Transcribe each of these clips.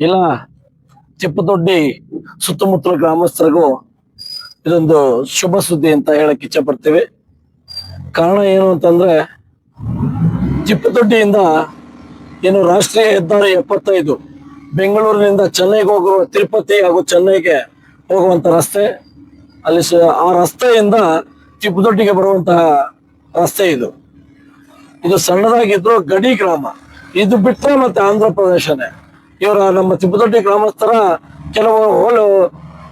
ಇಲ್ಲ, ಚಿಪ್ಪದೊಡ್ಡಿ ಸುತ್ತಮುತ್ತಲ ಗ್ರಾಮಸ್ಥರಿಗೂ ಇದೊಂದು ಶುಭ ಸುದ್ದಿ ಅಂತ ಹೇಳಕ್ ಇಚ್ಛಪಡ್ತೀವಿ. ಕಾರಣ ಏನು ಅಂತಂದ್ರೆ, ಚಿಪ್ಪದೊಡ್ಡಿಯಿಂದ ಏನು ರಾಷ್ಟ್ರೀಯ ಹೆದ್ದಾರಿ ಎಪ್ಪತ್ತೈದು, ಬೆಂಗಳೂರಿನಿಂದ ಚೆನ್ನೈಗೆ ಹೋಗುವ ತಿರುಪತಿ ಹಾಗೂ ಚೆನ್ನೈಗೆ ಹೋಗುವಂತ ರಸ್ತೆ, ಅಲ್ಲಿ ಆ ರಸ್ತೆಯಿಂದ ಚಿಪ್ಪದೊಡ್ಡಿಗೆ ಬರುವಂತಹ ರಸ್ತೆ ಇದು. ಇದು ಸಣ್ಣದಾಗಿದ್ರು ಗಡಿ ಗ್ರಾಮ. ಇದು ಬಿಟ್ಟರೆ ಮತ್ತೆ ಆಂಧ್ರ ಪ್ರದೇಶನೇ. ಇವರ ನಮ್ಮ ತಿಪ್ಪದೊಡ್ಡಿ ಗ್ರಾಮಸ್ಥರ ಕೆಲವು ಹೊಲ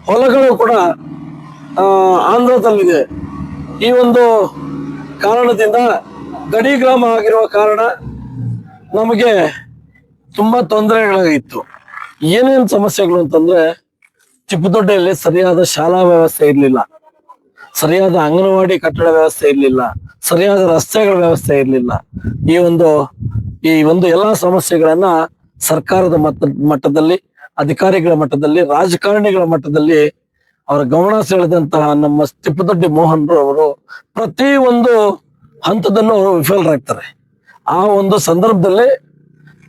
ಹೊಲಗಳು ಕೂಡ ಆಂಧ್ರದಲ್ಲಿದೆ. ಈ ಒಂದು ಕಾರಣದಿಂದ ಗಡಿ ಗ್ರಾಮ ಆಗಿರುವ ಕಾರಣ ನಮಗೆ ತುಂಬ ತೊಂದರೆಗಳಾಗಿತ್ತು. ಏನೇನು ಸಮಸ್ಯೆಗಳು ಅಂತಂದ್ರೆ ಚಿಪ್ಪದೊಡ್ಡೆಯಲ್ಲಿ ಸರಿಯಾದ ಶಾಲಾ ವ್ಯವಸ್ಥೆ ಇರಲಿಲ್ಲ. ಸರಿಯಾದ ಅಂಗನವಾಡಿ ಕಟ್ಟಡ ವ್ಯವಸ್ಥೆ ಇರಲಿಲ್ಲ. ಸರಿಯಾದ ರಸ್ತೆಗಳ ವ್ಯವಸ್ಥೆ ಇರಲಿಲ್ಲ. ಈ ಒಂದು ಈ ಒಂದು ಎಲ್ಲಾ ಸಮಸ್ಯೆಗಳನ್ನ ಸರ್ಕಾರದ ಮಟ್ಟ ಮಟ್ಟದಲ್ಲಿ, ಅಧಿಕಾರಿಗಳ ಮಟ್ಟದಲ್ಲಿ, ರಾಜಕಾರಣಿಗಳ ಮಟ್ಟದಲ್ಲಿ ಅವರ ಗಮನ ಸೆಳೆದಂತಹ ನಮ್ಮ ತಿಪ್ಪದೊಡ್ಡಿ ಮೋಹನ್ ಅವರು ಪ್ರತಿ ಒಂದು ಹಂತದಲ್ಲೂ ಅವರು ವಿಫಲರಾಗ್ತಾರೆ. ಆ ಒಂದು ಸಂದರ್ಭದಲ್ಲಿ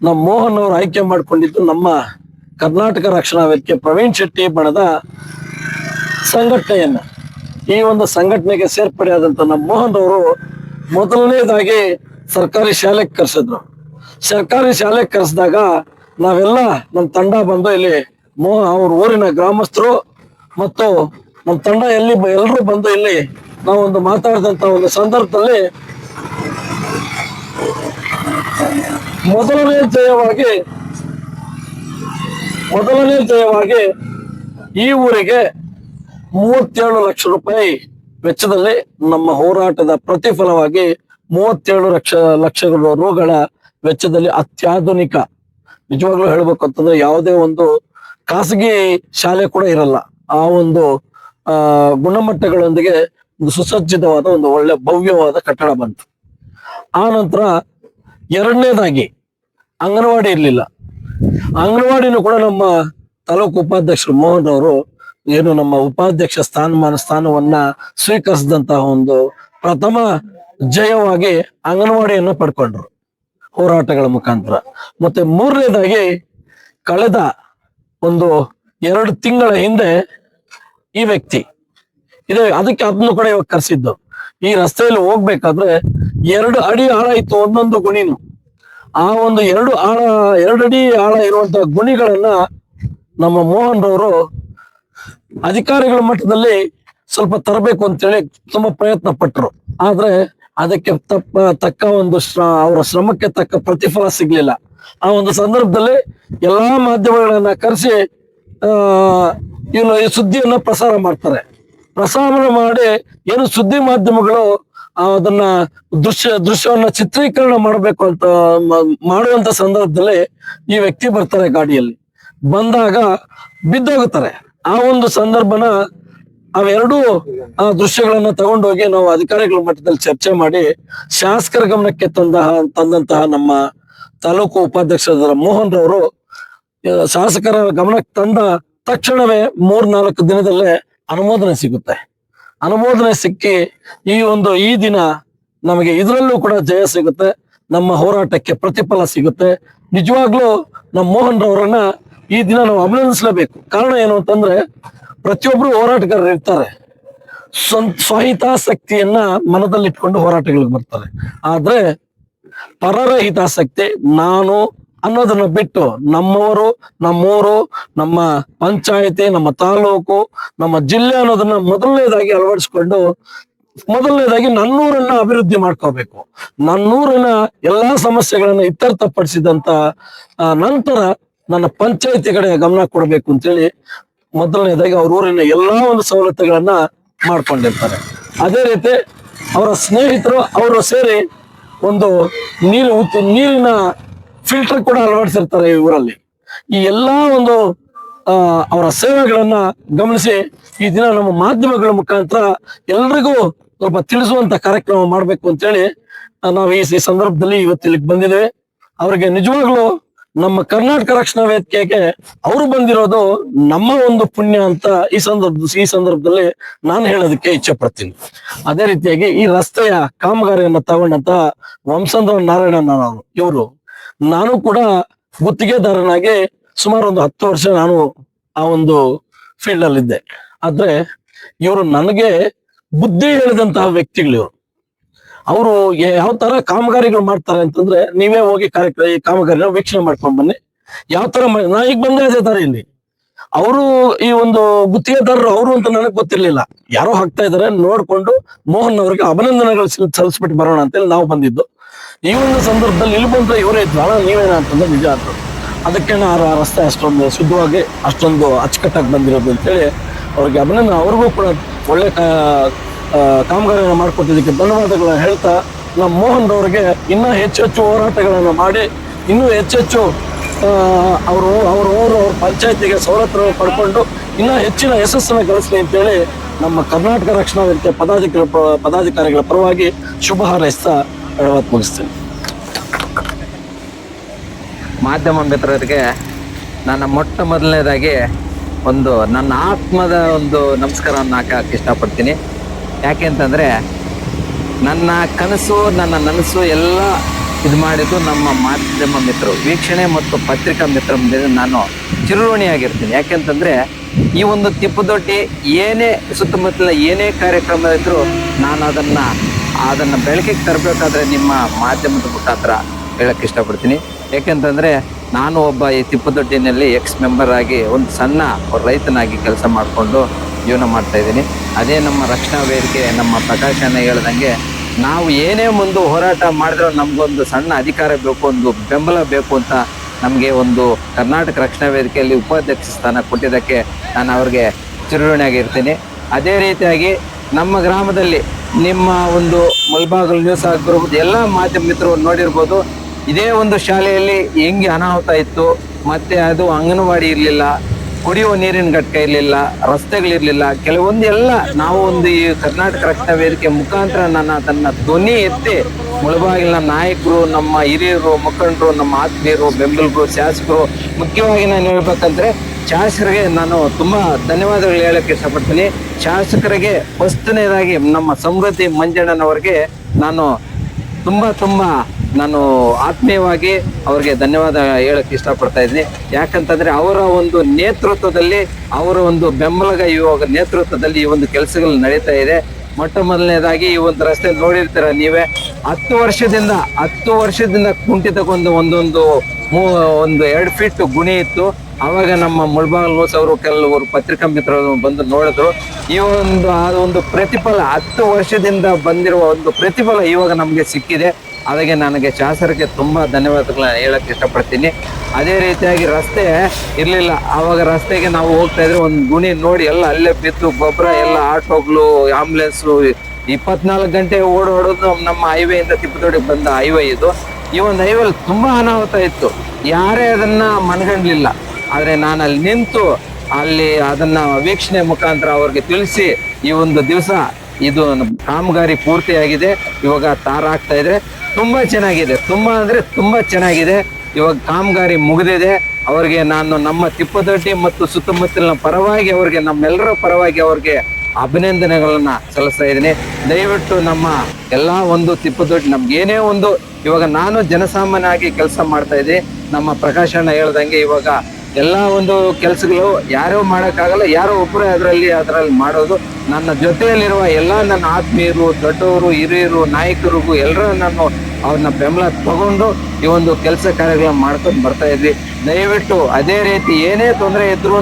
ನಮ್ಮ ಮೋಹನ್ ಅವರು ಆಯ್ಕೆ ಮಾಡಿಕೊಂಡಿದ್ದು ನಮ್ಮ ಕರ್ನಾಟಕ ರಕ್ಷಣಾ ವೇದಿಕೆ ಪ್ರವೀಣ್ ಶೆಟ್ಟಿ ಬಣದ ಸಂಘಟನೆಯನ್ನ. ಈ ಒಂದು ಸಂಘಟನೆಗೆ ಸೇರ್ಪಡೆಯಾದಂತ ನಮ್ಮ ಮೋಹನ್ ಅವರು ಮೊದಲನೇದಾಗಿ ಸರ್ಕಾರಿ ಶಾಲೆಗೆ ಕರೆಸಿದ್ರು. ಸರ್ಕಾರಿ ಶಾಲೆಗೆ ಕರೆಸಿದಾಗ ನಾವೆಲ್ಲ ನಮ್ಮ ತಂಡ ಬಂದು ಇಲ್ಲಿ ಮೋ ಅವ್ರ ಊರಿನ ಗ್ರಾಮಸ್ಥರು ಮತ್ತು ನಮ್ಮ ತಂಡ ಎಲ್ಲಿ ಎಲ್ಲರೂ ಬಂದು ಇಲ್ಲಿ ನಾವೊಂದು ಮಾತಾಡಿದಂತ ಒಂದು ಸಂದರ್ಭದಲ್ಲಿ ಮೊದಲನೇ ಜಯವಾಗಿ ಮೊದಲನೇ ಜಯವಾಗಿ ಈ ಊರಿಗೆ ಮೂವತ್ತೇಳು ಲಕ್ಷ ರೂಪಾಯಿ ವೆಚ್ಚದಲ್ಲಿ ನಮ್ಮ ಹೋರಾಟದ ಪ್ರತಿಫಲವಾಗಿ ಮೂವತ್ತೇಳು ಲಕ್ಷ ಲಕ್ಷ ರುಗಳ ವೆಚ್ಚದಲ್ಲಿ ಅತ್ಯಾಧುನಿಕ. ನಿಜವಾಗ್ಲೂ ಹೇಳ್ಬೇಕು ಅಂತಂದ್ರೆ ಯಾವುದೇ ಒಂದು ಖಾಸಗಿ ಶಾಲೆ ಕೂಡ ಇರಲ್ಲ. ಆ ಒಂದು, ಆ, ಗುಣಮಟ್ಟಗಳೊಂದಿಗೆ ಒಂದು ಸುಸಜ್ಜಿತವಾದ ಒಂದು ಒಳ್ಳೆ ಭವ್ಯವಾದ ಕಟ್ಟಡ ಬಂತು. ಆ ನಂತರ ಎರಡನೇದಾಗಿ ಅಂಗನವಾಡಿ ಇರಲಿಲ್ಲ. ಅಂಗನವಾಡಿನೂ ಕೂಡ ನಮ್ಮ ತಾಲೂಕು ಉಪಾಧ್ಯಕ್ಷರು ಮೋಹನ್ ಅವರು ಏನು ನಮ್ಮ ಉಪಾಧ್ಯಕ್ಷ ಸ್ಥಾನಮಾನ, ಸ್ಥಾನವನ್ನ ಸ್ವೀಕರಿಸಿದಂತಹ ಒಂದು ಪ್ರಥಮ ಜಯವಾಗಿ ಅಂಗನವಾಡಿಯನ್ನು ಪಡ್ಕೊಂಡ್ರು. ಹೋರಾಟಗಳ ಮುಖಾಂತರ. ಮತ್ತೆ ಮೂರನೇದಾಗಿ ಕಳೆದ ಒಂದು ಎರಡು ತಿಂಗಳ ಹಿಂದೆ ಈ ವ್ಯಕ್ತಿ, ಇದೆ ಅದಕ್ಕೆ ಅದನ್ನು ಕೂಡ ಇವಾಗ ಕರೆಸಿದ್ದು. ಈ ರಸ್ತೆಯಲ್ಲಿ ಹೋಗ್ಬೇಕಾದ್ರೆ ಎರಡು ಅಡಿ ಆಳ ಇತ್ತು, ಒಂದೊಂದು ಗುಣಿನು. ಆ ಒಂದು ಎರಡು ಆಳ, ಎರಡು ಅಡಿ ಆಳ ಇರುವಂತಹ ಗುಣಿಗಳನ್ನ ನಮ್ಮ ಮೋಹನ್ ರವರು ಅಧಿಕಾರಿಗಳ ಮಟ್ಟದಲ್ಲಿ ಸ್ವಲ್ಪ ತರಬೇಕು ಅಂತೇಳಿ ತುಂಬಾ ಪ್ರಯತ್ನ ಪಟ್ಟರು ಆದ್ರೆ ಅದಕ್ಕೆ ತಪ್ಪ, ತಕ್ಕ ಒಂದು ಅವರ ಶ್ರಮಕ್ಕೆ ತಕ್ಕ ಪ್ರತಿಫಲ ಸಿಗ್ಲಿಲ್ಲ. ಆ ಒಂದು ಸಂದರ್ಭದಲ್ಲಿ ಎಲ್ಲಾ ಮಾಧ್ಯಮಗಳನ್ನ ಕರೆಸಿ, ಆ ಈ ಸುದ್ದಿಯನ್ನ ಪ್ರಸಾರ ಮಾಡ್ತಾರೆ. ಪ್ರಸಾರ ಮಾಡಿ ಏನು ಸುದ್ದಿ ಮಾಧ್ಯಮಗಳು ಅದನ್ನ ದೃಶ್ಯ, ದೃಶ್ಯವನ್ನ ಚಿತ್ರೀಕರಣ ಮಾಡಬೇಕು ಅಂತ ಮಾಡುವಂತ ಸಂದರ್ಭದಲ್ಲಿ ಈ ವ್ಯಕ್ತಿ ಬರ್ತಾರೆ ಗಾಡಿಯಲ್ಲಿ. ಬಂದಾಗ ಬಿದ್ದೋಗುತ್ತಾರೆ. ಆ ಒಂದು ಸಂದರ್ಭನ ಅವೆರಡೂ ದೃಶ್ಯಗಳನ್ನು ತಗೊಂಡೋಗಿ ನಾವು ಅಧಿಕಾರಿಗಳ ಮಟ್ಟದಲ್ಲಿ ಚರ್ಚೆ ಮಾಡಿ ಶಾಸಕರ ಗಮನಕ್ಕೆ ತಂದ ತಂದಂತಹ ನಮ್ಮ ತಾಲೂಕು ಉಪಾಧ್ಯಕ್ಷರಾದ ಮೋಹನ್ ರವರು ಶಾಸಕರ ಗಮನಕ್ಕೆ ತಂದ ತಕ್ಷಣವೇ ಮೂರ್ ನಾಲ್ಕು ದಿನದಲ್ಲೇ ಅನುಮೋದನೆ ಸಿಗುತ್ತೆ. ಅನುಮೋದನೆ ಸಿಕ್ಕಿ ಈ ಒಂದು, ಈ ದಿನ ನಮಗೆ ಇದರಲ್ಲೂ ಕೂಡ ಜಯ ಸಿಗುತ್ತೆ. ನಮ್ಮ ಹೋರಾಟಕ್ಕೆ ಪ್ರತಿಫಲ ಸಿಗುತ್ತೆ. ನಿಜವಾಗ್ಲೂ ನಮ್ಮ ಮೋಹನ್ ರವರನ್ನ ಈ ದಿನ ನಾವು ಅಭಿನಂದಿಸಲೇಬೇಕು. ಕಾರಣ ಏನು ಅಂತಂದ್ರೆ ಪ್ರತಿಯೊಬ್ರು ಹೋರಾಟಗಾರರು ಇರ್ತಾರೆ. ಸ್ವಂತ ಸ್ವಹಿತಾಸಕ್ತಿಯನ್ನ ಮನದಲ್ಲಿಟ್ಕೊಂಡು ಹೋರಾಟಗಳಿಗೆ ಬರ್ತಾರೆ. ಆದ್ರೆ ಪರರ ಹಿತಾಸಕ್ತಿ ನಾನು ಅನ್ನೋದನ್ನ ಬಿಟ್ಟು ನಮ್ಮವರು, ನಮ್ಮೂರು, ನಮ್ಮ ಪಂಚಾಯತಿ, ನಮ್ಮ ತಾಲೂಕು, ನಮ್ಮ ಜಿಲ್ಲೆ ಅನ್ನೋದನ್ನ ಮೊದಲನೇದಾಗಿ ಅಳವಡಿಸ್ಕೊಂಡು ಮೊದಲನೇದಾಗಿ ನನ್ನೂರನ್ನ ಅಭಿವೃದ್ಧಿ ಮಾಡ್ಕೋಬೇಕು. ನನ್ನೂರಿನ ಎಲ್ಲಾ ಸಮಸ್ಯೆಗಳನ್ನ ಇತ್ಯರ್ಥಪಡಿಸಿದಂತ ನಂತರ ನನ್ನ ಪಂಚಾಯತಿ ಕಡೆ ಗಮನ ಕೊಡಬೇಕು ಅಂತೇಳಿ ಮೊದಲನೇದಾಗಿ ಅವ್ರ ಊರಿನ ಎಲ್ಲಾ ಒಂದು ಸವಲತ್ತುಗಳನ್ನ ಮಾಡ್ಕೊಂಡಿರ್ತಾರೆ. ಅದೇ ರೀತಿ ಅವರ ಸ್ನೇಹಿತರು ಅವರು ಸೇರಿ ಒಂದು ನೀರು ನೀರಿನ ಫಿಲ್ಟರ್ ಕೂಡ ಅಳವಡಿಸಿರ್ತಾರೆ ಈ ಊರಲ್ಲಿ. ಈ ಎಲ್ಲಾ ಒಂದು ಅವರ ಸೇವೆಗಳನ್ನ ಗಮನಿಸಿ ಈ ದಿನ ನಮ್ಮ ಮಾಧ್ಯಮಗಳ ಮುಖಾಂತರ ಎಲ್ರಿಗೂ ಸ್ವಲ್ಪ ತಿಳಿಸುವಂತ ಕಾರ್ಯಕ್ರಮ ಮಾಡ್ಬೇಕು ಅಂತೇಳಿ ನಾವು ಈ ಸಂದರ್ಭದಲ್ಲಿ ಇವತ್ತು ಇಲ್ಲಿಗೆ ಬಂದಿದ್ದೇವೆ. ಅವರಿಗೆ ನಿಜವಾಗ್ಲೂ ನಮ್ಮ ಕರ್ನಾಟಕ ರಕ್ಷಣಾ ವೇದಿಕೆಗೆ ಅವರು ಬಂದಿರೋದು ನಮ್ಮ ಒಂದು ಪುಣ್ಯ ಅಂತ ಈ ಸಂದರ್ಭ ಈ ಸಂದರ್ಭದಲ್ಲಿ ನಾನು ಹೇಳೋದಕ್ಕೆ ಇಚ್ಛೆ ಪಡ್ತೀನಿ. ಅದೇ ರೀತಿಯಾಗಿ ಈ ರಸ್ತೆಯ ಕಾಮಗಾರಿಯನ್ನ ತಗೊಂಡಂತ ವಂಶಂದ್ರ ನಾರಾಯಣ ಇವರು. ನಾನು ಕೂಡ ಗುತ್ತಿಗೆದಾರನಾಗಿ ಸುಮಾರು ಒಂದು ಹತ್ತು ವರ್ಷ ನಾನು ಆ ಒಂದು ಫೀಲ್ಡ್ ಅಲ್ಲಿ ಇದ್ದೆ ಆದ್ರೆ ಇವರು ನನಗೆ ಬುದ್ಧಿ ಹೇಳಿದಂತಹ ವ್ಯಕ್ತಿಗಳು ಇವರು ಅವರು ಯಾವ ತರ ಕಾಮಗಾರಿಗಳು ಮಾಡ್ತಾರೆ ಅಂತಂದ್ರೆ ನೀವೇ ಹೋಗಿ ಕಾರ್ಯಕ್ರಮ ಈ ಕಾಮಗಾರಿನ ವೀಕ್ಷಣೆ ಮಾಡ್ಕೊಂಡ್ ಬನ್ನಿ. ಯಾವ ತರ ನಾ ಈಗ ಬಂದೇ ಅದೇ ತರ ಇಲ್ಲಿ. ಅವರು ಈ ಒಂದು ಗುತ್ತಿಗೆದಾರರು ಅವರು ಅಂತ ನನಗೆ ಗೊತ್ತಿರ್ಲಿಲ್ಲ. ಯಾರೋ ಹಾಕ್ತಾ ಇದಾರೆ, ನೋಡ್ಕೊಂಡು ಮೋಹನ್ ಅವರಿಗೆ ಅಭಿನಂದನೆಗಳು ಸಲ್- ಸಲ್ಲಿಸ್ಬಿಟ್ಟು ಬರೋಣ ಅಂತೇಳಿ ನಾವು ಬಂದಿದ್ದು. ಈ ಒಂದು ಸಂದರ್ಭದಲ್ಲಿ ಇಲ್ಲಿ ಬಂದ್ರೆ ಇವರೇ ಜ್ವಾಳ ನೀವೇನಾ ಅಂತಂದ್ರೆ ನಿಜ ಅಂತ ಅದಕ್ಕೆ ಆ ರಸ್ತೆ ಅಷ್ಟೊಂದು ಶುದ್ಧವಾಗಿ, ಅಷ್ಟೊಂದು ಅಚ್ಚುಕಟ್ಟಾಗಿ ಬಂದಿರೋದು ಅಂತೇಳಿ ಅವ್ರಿಗೆ ಅಭಿನಂದನೆ. ಅವ್ರಿಗೂ ಕೂಡ ಒಳ್ಳೆ ಕಾಮಗಾರಿಯನ್ನು ಮಾಡಿಕೊಟ್ಟಿದ್ದಕ್ಕೆ ಧನ್ಯವಾದಗಳನ್ನ ಹೇಳ್ತಾ ನಮ್ಮ ಮೋಹನ್ ಅವರಿಗೆ ಇನ್ನೂ ಹೆಚ್ಚೆಚ್ಚು ಹೆಚ್ಚು ಹೋರಾಟಗಳನ್ನು ಮಾಡಿ, ಇನ್ನೂ ಹೆಚ್ಚೆಚ್ಚು ಅವರು ಅವರು ಊರು, ಅವ್ರ ಪಂಚಾಯತಿಗೆ ಸವಲತ್ತನ್ನು ಪಡ್ಕೊಂಡು ಇನ್ನೂ ಹೆಚ್ಚಿನ ಯಶಸ್ಸನ್ನು ಗಳಿಸಲಿ ಅಂತೇಳಿ ನಮ್ಮ ಕರ್ನಾಟಕ ರಕ್ಷಣಾ ವೇದಿಕೆ ಪದಾಧಿಕಾರಿ ಪದಾಧಿಕಾರಿಗಳ ಪರವಾಗಿ ಶುಭ ಹಾರೈಸ್ತಾ ಹೇಳುವತ್ತು ಮುಗಿಸ್ತೀನಿ. ಮಾಧ್ಯಮ ಮಿತ್ರರಿಗೆ ನನ್ನ ಮೊಟ್ಟ ಮೊದಲನೇದಾಗಿ ಒಂದು ನನ್ನ ಆತ್ಮದ ಒಂದು ನಮಸ್ಕಾರವನ್ನು ಹಾಕಕ್ಕೆ ಇಷ್ಟಪಡ್ತೀನಿ. ಯಾಕೆ ಅಂತಂದರೆ ನನ್ನ ಕನಸು, ನನ್ನ ನನಸು ಎಲ್ಲ ಇದು ಮಾಡಿದ್ದು ನಮ್ಮ ಮಾಧ್ಯಮ ಮಿತ್ರರು, ವೀಕ್ಷಣೆ ಮತ್ತು ಪತ್ರಿಕಾ ಮಿತ್ರ ಮುಂದೆ ನಾನು ಚಿರುಣಿಯಾಗಿರ್ತೀನಿ ಯಾಕೆಂತಂದರೆ ಈ ಒಂದು ತಿಪ್ಪುದೊಡ್ಡಿ ಏನೇ ಸುತ್ತಮುತ್ತಲ ಏನೇ ಕಾರ್ಯಕ್ರಮ ಇದ್ದರೂ ನಾನು ಅದನ್ನು ಅದನ್ನು ಬೆಳಕಿಗೆ ತರಬೇಕಾದ್ರೆ ನಿಮ್ಮ ಮಾಧ್ಯಮದ ಮುಖಾಂತರ ಹೇಳಕ್ಕೆ ಇಷ್ಟಪಡ್ತೀನಿ. ಯಾಕೆಂತಂದರೆ ನಾನು ಒಬ್ಬ ಈ ತಿಪ್ಪದೊಡ್ಡಿನಲ್ಲಿ ಎಕ್ಸ್ ಮೆಂಬರ್ ಆಗಿ ಒಂದು ಸಣ್ಣ ರೈತನಾಗಿ ಕೆಲಸ ಮಾಡಿಕೊಂಡು ಜೀವನ ಮಾಡ್ತಾ ಇದ್ದೀನಿ. ಅದೇ ನಮ್ಮ ರಕ್ಷಣಾ ವೇದಿಕೆ, ನಮ್ಮ ಪ್ರಕಾಶನ ಹೇಳ್ದಂಗೆ ನಾವು ಏನೇ ಮುಂದೆ ಹೋರಾಟ ಮಾಡಿದ್ರೂ ನಮಗೊಂದು ಸಣ್ಣ ಅಧಿಕಾರ ಬೇಕು, ಒಂದು ಬೆಂಬಲ ಬೇಕು ಅಂತ ನಮಗೆ ಒಂದು ಕರ್ನಾಟಕ ರಕ್ಷಣಾ ವೇದಿಕೆಯಲ್ಲಿ ಉಪಾಧ್ಯಕ್ಷ ಸ್ಥಾನ ಕೊಟ್ಟಿದ್ದಕ್ಕೆ ನಾನು ಅವ್ರಿಗೆ ಚಿರುಣಿಯಾಗಿರ್ತೀನಿ ಅದೇ ರೀತಿಯಾಗಿ ನಮ್ಮ ಗ್ರಾಮದಲ್ಲಿ ನಿಮ್ಮ ಒಂದು ಮುಲ್ಬಾಗಲ್ ನ್ಯೂಸ್ ಆಗಿರ್ಬೋದು, ಎಲ್ಲ ಮಾಧ್ಯಮ ಮಿತ್ರರು ನೋಡಿರ್ಬೋದು ಇದೇ ಒಂದು ಶಾಲೆಯಲ್ಲಿ ಹೆಂಗೆ ಅನಾಹುತ ಇತ್ತು, ಮತ್ತೆ ಅದು ಅಂಗನವಾಡಿ ಇರಲಿಲ್ಲ, ಕುಡಿಯುವ ನೀರಿನ ಘಟಕ ಇರಲಿಲ್ಲ, ರಸ್ತೆಗಳಿರಲಿಲ್ಲ, ಕೆಲವೊಂದೆಲ್ಲ ನಾವು ಒಂದು ಈ ಕರ್ನಾಟಕ ರಕ್ಷಣಾ ವೇದಿಕೆ ಮುಖಾಂತರ ನನ್ನ ತನ್ನ ಧ್ವನಿ ಎತ್ತಿ ಮುಳಬಾಗಿಲಿನ ನಾಯಕರು, ನಮ್ಮ ಹಿರಿಯರು, ಮುಖಂಡರು, ನಮ್ಮ ಆತ್ಮೀಯರು, ಬೆಂಬಲಿಗರು, ಶಾಸಕರು, ಮುಖ್ಯವಾಗಿ ನಾನು ಹೇಳ್ಬೇಕಂದ್ರೆ ಶಾಸಕರಿಗೆ ನಾನು ತುಂಬ ಧನ್ಯವಾದಗಳು ಹೇಳಕ್ಕೆ ಇಷ್ಟಪಡ್ತೀನಿ. ಶಾಸಕರಿಗೆ ಫಸ್ಟ್ನೇದಾಗಿ ನಮ್ಮ ಸಮೃದ್ಧಿ ಮಂಜಣ್ಣನವರಿಗೆ ನಾನು ತುಂಬ ತುಂಬಾ ನಾನು ಆತ್ಮೀಯವಾಗಿ ಅವರಿಗೆ ಧನ್ಯವಾದ ಹೇಳಕ್ಕೆ ಇಷ್ಟಪಡ್ತಾ ಇದ್ದೀನಿ. ಯಾಕಂತಂದ್ರೆ ಅವರ ಒಂದು ನೇತೃತ್ವದಲ್ಲಿ, ಅವರ ಒಂದು ಬೆಂಬಲಗ ಇವಾಗ ನೇತೃತ್ವದಲ್ಲಿ ಈ ಒಂದು ಕೆಲಸಗಳು ನಡೀತಾ ಇದೆ. ಮೊಟ್ಟ ಮೊದಲನೇದಾಗಿ ಈ ಒಂದು ರಸ್ತೆ ನೋಡಿರ್ತೀರ ನೀವೇ. ಹತ್ತು ವರ್ಷದಿಂದ ಹತ್ತು ವರ್ಷದಿಂದ ಕುಂಠಿತಗೊಂಡು ಒಂದೊಂದು ಮೂ- ಒಂದು ಎರಡು ಫೀಟ್ ಗುಣಿ ಇತ್ತು. ಆವಾಗ ನಮ್ಮ ಮುಳ್ಬಾಗಲ್ ಅವರು ಕೆಲವರು ಪತ್ರಿಕಾ ಮಿತ್ರರು ಬಂದು ನೋಡಿದ್ರು. ಈ ಒಂದು, ಆ ಒಂದು ಪ್ರತಿಫಲ ಹತ್ತು ವರ್ಷದಿಂದ ಬಂದಿರುವ ಒಂದು ಪ್ರತಿಫಲ ಇವಾಗ ನಮಗೆ ಸಿಕ್ಕಿದೆ. ಅದಕ್ಕೆ ನನಗೆ ಶಾಸಕರಿಗೆ ತುಂಬ ಧನ್ಯವಾದಗಳನ್ನ ಹೇಳಕ್ಕೆ ಇಷ್ಟಪಡ್ತೀನಿ. ಅದೇ ರೀತಿಯಾಗಿ ರಸ್ತೆ ಇರಲಿಲ್ಲ. ಆವಾಗ ರಸ್ತೆಗೆ ನಾವು ಹೋಗ್ತಾ ಇದ್ರೆ. ಒಂದು ಗುಣಿ ನೋಡಿ ಎಲ್ಲ ಅಲ್ಲೇ ಬಿದ್ದು ಗೊಬ್ಬರ, ಎಲ್ಲ ಆಟೋಗಳು ಆಂಬುಲೆನ್ಸು ಇಪ್ಪತ್ನಾಲ್ಕು ಗಂಟೆ ಓಡಾಡೋದು ನಮ್ಮ ಹೈವೇಯಿಂದ ತಿಪ್ಪದೊಡಿಗೆ ಬಂದ ಹೈವೇ ಇದು. ಈ ಒಂದು ಐವಲ್ ತುಂಬಾ ಅನಾಹುತ ಇತ್ತು. ಯಾರೇ ಅದನ್ನ ಮನಗಂಡ್ಲಿಲ್ಲ. ಆದರೆ ನಾನು ಅಲ್ಲಿ ನಿಂತು ಅಲ್ಲಿ ಅದನ್ನ ವೀಕ್ಷಣೆ ಮುಖಾಂತರ ಅವ್ರಿಗೆ ತಿಳಿಸಿ ಈ ಒಂದು ದಿವಸ ಇದು ಕಾಮಗಾರಿ ಪೂರ್ತಿಯಾಗಿದೆ. ಇವಾಗ ತಾರ ಆಗ್ತಾ ಇದ್ರೆ ತುಂಬಾ ಚೆನ್ನಾಗಿದೆ. ತುಂಬಾ ಅಂದರೆ ತುಂಬಾ ಚೆನ್ನಾಗಿದೆ. ಇವಾಗ ಕಾಮಗಾರಿ ಮುಗಿದಿದೆ. ಅವರಿಗೆ ನಾನು ನಮ್ಮ ತಿಪ್ಪದೊಡ್ಡಿ ಮತ್ತು ಸುತ್ತಮುತ್ತಲಿನ ಪರವಾಗಿ ಅವರಿಗೆ, ನಮ್ಮೆಲ್ಲರ ಪರವಾಗಿ ಅವ್ರಿಗೆ ಅಭಿನಂದನೆಗಳನ್ನ ಸಲ್ಲಿಸ್ತಾ ಇದ್ದೀನಿ. ದಯವಿಟ್ಟು ನಮ್ಮ ಎಲ್ಲ ಒಂದು ತಿಪ್ಪದೊಡ್ಡಿ ನಮ್ಗೆ ಏನೇ ಒಂದು, ಇವಾಗ ನಾನು ಜನಸಾಮಾನ್ಯಾಗಿ ಕೆಲಸ ಮಾಡ್ತಾ ಇದ್ದೀನಿ. ನಮ್ಮ ಪ್ರಕಾಶಣ್ಣ ಹೇಳ್ದಂಗೆ ಇವಾಗ ಎಲ್ಲ ಒಂದು ಕೆಲಸಗಳು ಯಾರೋ ಮಾಡೋಕ್ಕಾಗಲ್ಲ, ಯಾರೋ ಒಬ್ಬರೇ ಅದರಲ್ಲಿ ಅದರಲ್ಲಿ ಮಾಡೋದು. ನನ್ನ ಜೊತೆಯಲ್ಲಿರುವ ಎಲ್ಲ ನನ್ನ ಆತ್ಮೀಯರು, ದೊಡ್ಡವರು, ಹಿರಿಯರು, ನಾಯಕರಿಗೂ ಎಲ್ಲರೂ ನಾನು ಅವ್ರನ್ನ ಬೆಂಬಲ ತಗೊಂಡು ಈ ಒಂದು ಕೆಲಸ ಕಾರ್ಯಗಳನ್ನ ಮಾಡ್ಕೊಂಡು ಬರ್ತಾ ಇದ್ವಿ. ದಯವಿಟ್ಟು ಅದೇ ರೀತಿ ಏನೇ ತೊಂದರೆ ಇದ್ರೂ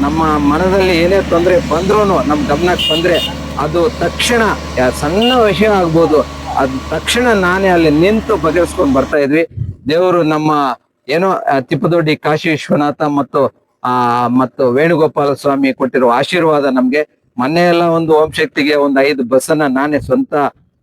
ನಮ್ಮ ಮನದಲ್ಲಿ ಏನೇ ತೊಂದರೆ ಬಂದ್ರೂ ನಮ್ಮ ಗಮನಕ್ಕೆ ಬಂದ್ರೆ ಅದು ತಕ್ಷಣ ಸಣ್ಣ ವಿಷಯ ಆಗ್ಬೋದು. ಅದು ತಕ್ಷಣ ನಾನೇ ಅಲ್ಲಿ ನಿಂತು ಬಗೆಹರಿಸ್ಕೊಂಡು ಬರ್ತಾ ಇದ್ವಿ. ದೇವರು ನಮ್ಮ ಏನೋ ತಿಪ್ಪದೊಡ್ಡಿ ಕಾಶಿ ವಿಶ್ವನಾಥ ಮತ್ತು, ಆ, ಮತ್ತು ವೇಣುಗೋಪಾಲ ಸ್ವಾಮಿ ಕೊಟ್ಟಿರುವ ಆಶೀರ್ವಾದ ನಮ್ಗೆ. ಮೊನ್ನೆ ಎಲ್ಲ ಒಂದು ಓಂ ಶಕ್ತಿಗೆ ಒಂದು ಐದು ಬಸ್ಸನ್ನ ನಾನೇ ಸ್ವಂತ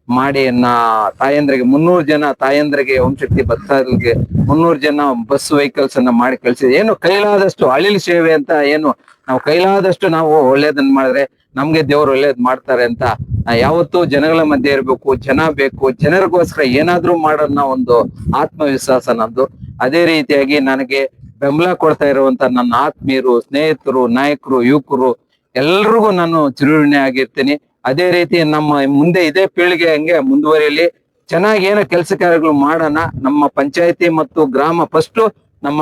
ಮಾಡಿ ನಾ ತಾಯಂದ್ರಿಗೆ, ಮುನ್ನೂರು ಜನ ತಾಯಂದ್ರಿಗೆ ಓಂ ಶಕ್ತಿ ಬಸ್ಸಾರ್ಗೆ ಮುನ್ನೂರು ಜನ ಬಸ್ ವೆಹಿಕಲ್ಸ್ ಅನ್ನ ಮಾಡಿ ಕಳ್ಸಿದೆ ಏನು ಕೈಲಾದಷ್ಟು ಅಳಿಲ್ ಸೇವೆ ಅಂತ ಏನು ನಾವು ಕೈಲಾದಷ್ಟು ನಾವು ಒಳ್ಳೇದನ್ನ ಮಾಡಿದ್ರೆ ನಮ್ಗೆ ದೇವ್ರು ಒಳ್ಳೇದ್ ಮಾಡ್ತಾರೆ ಅಂತ ಯಾವತ್ತೂ ಜನಗಳ ಮಧ್ಯೆ ಇರಬೇಕು, ಜನ ಬೇಕು, ಜನರಿಗೋಸ್ಕರ ಏನಾದ್ರೂ ಮಾಡೋನ್ನ ಒಂದು ಆತ್ಮವಿಶ್ವಾಸ ನಂದು ಅದೇ ರೀತಿಯಾಗಿ ನನಗೆ ಬೆಂಬಲ ಕೊಡ್ತಾ ಇರುವಂತ ನನ್ನ ಆತ್ಮೀಯರು, ಸ್ನೇಹಿತರು, ನಾಯಕರು, ಯುವಕರು ಎಲ್ರಿಗೂ ನಾನು ಚಿರುಣಿ ಆಗಿರ್ತೀನಿ ಅದೇ ರೀತಿ ನಮ್ಮ ಮುಂದೆ ಇದೇ ಪೀಳಿಗೆ ಹಂಗೆ ಮುಂದುವರಿಯಲಿ. ಚೆನ್ನಾಗಿ ಏನೋ ಕೆಲಸ ಕಾರ್ಯಗಳು ಮಾಡೋಣ. ನಮ್ಮ ಪಂಚಾಯತಿ ಮತ್ತು ಗ್ರಾಮ ಫಸ್ಟ್ ನಮ್ಮ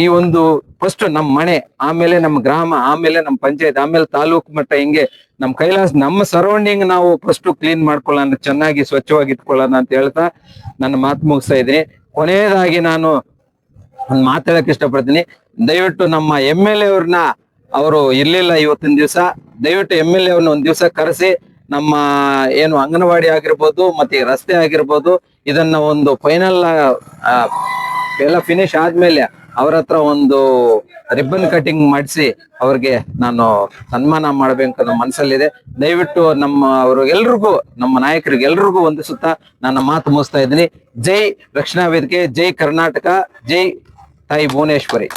ಈ ಒಂದು ಫಸ್ಟ್ ನಮ್ಮ ಮನೆ, ಆಮೇಲೆ ನಮ್ಮ ಗ್ರಾಮ, ಆಮೇಲೆ ನಮ್ಮ ಪಂಚಾಯತ್, ಆಮೇಲೆ ತಾಲೂಕು ಮಟ್ಟ ಹಿಂಗೆ ನಮ್ಮ ಕೈಲಾಸ ನಮ್ಮ ಸರೌಂಡಿಂಗ್ ನಾವು ಫಸ್ಟ್ ಕ್ಲೀನ್ ಮಾಡ್ಕೊಳ್ಳೋಣ, ಚೆನ್ನಾಗಿ ಸ್ವಚ್ಛವಾಗಿ ಇಟ್ಕೊಳ್ಳೋಣ ಅಂತ ಹೇಳ್ತಾ ನನ್ನ ಮಾತು ಮುಗಿಸ್ತಾ ಇದ್ದೀನಿ. ಕೊನೆಯದಾಗಿ ನಾನು ಒಂದು ಮಾತಾಡಕ್ಕೆ ಇಷ್ಟಪಡ್ತೀನಿ. ದಯವಿಟ್ಟು ನಮ್ಮ ಎಂ ಎಲ್ ಎ ಅವ್ರನ್ನ ಅವರು ಇರ್ಲಿಲ್ಲ ಇವತ್ತಿನ ದಿವಸ. ದಯವಿಟ್ಟು ಎಂ ಎಲ್ ಎ ಒಂದ್ ದಿವಸ ಕರೆಸಿ, ನಮ್ಮ ಏನು ಅಂಗನವಾಡಿ ಆಗಿರ್ಬೋದು, ಮತ್ತೆ ರಸ್ತೆ ಆಗಿರ್ಬೋದು, ಇದನ್ನ ಒಂದು ಫೈನಲ್ ಎಲ್ಲ ಫಿನಿಶ್ ಆದ್ಮೇಲೆ ಅವ್ರ ಹತ್ರ ಒಂದು ರಿಬ್ಬನ್ ಕಟಿಂಗ್ ಮಾಡಿಸಿ ಅವ್ರಿಗೆ ನಾನು ಸನ್ಮಾನ ಮಾಡ್ಬೇಕು ಅನ್ನೋ ಮನಸ್ಸಲ್ಲಿದೆ. ದಯವಿಟ್ಟು ನಮ್ಮ ಅವರು ಎಲ್ರಿಗೂ, ನಮ್ಮ ನಾಯಕರಿಗೆ ಎಲ್ರಿಗೂ ಒಂದು ಸುತ್ತ ನನ್ನ ಮಾತು ಮುಗಿಸ್ತಾ ಇದ್ದೀನಿ. ಜೈ ರಕ್ಷಣಾ ವೇದಿಕೆ, ಜೈ ಕರ್ನಾಟಕ, ಜೈ ತಾಯಿ ಭುವನೇಶ್ವರಿ.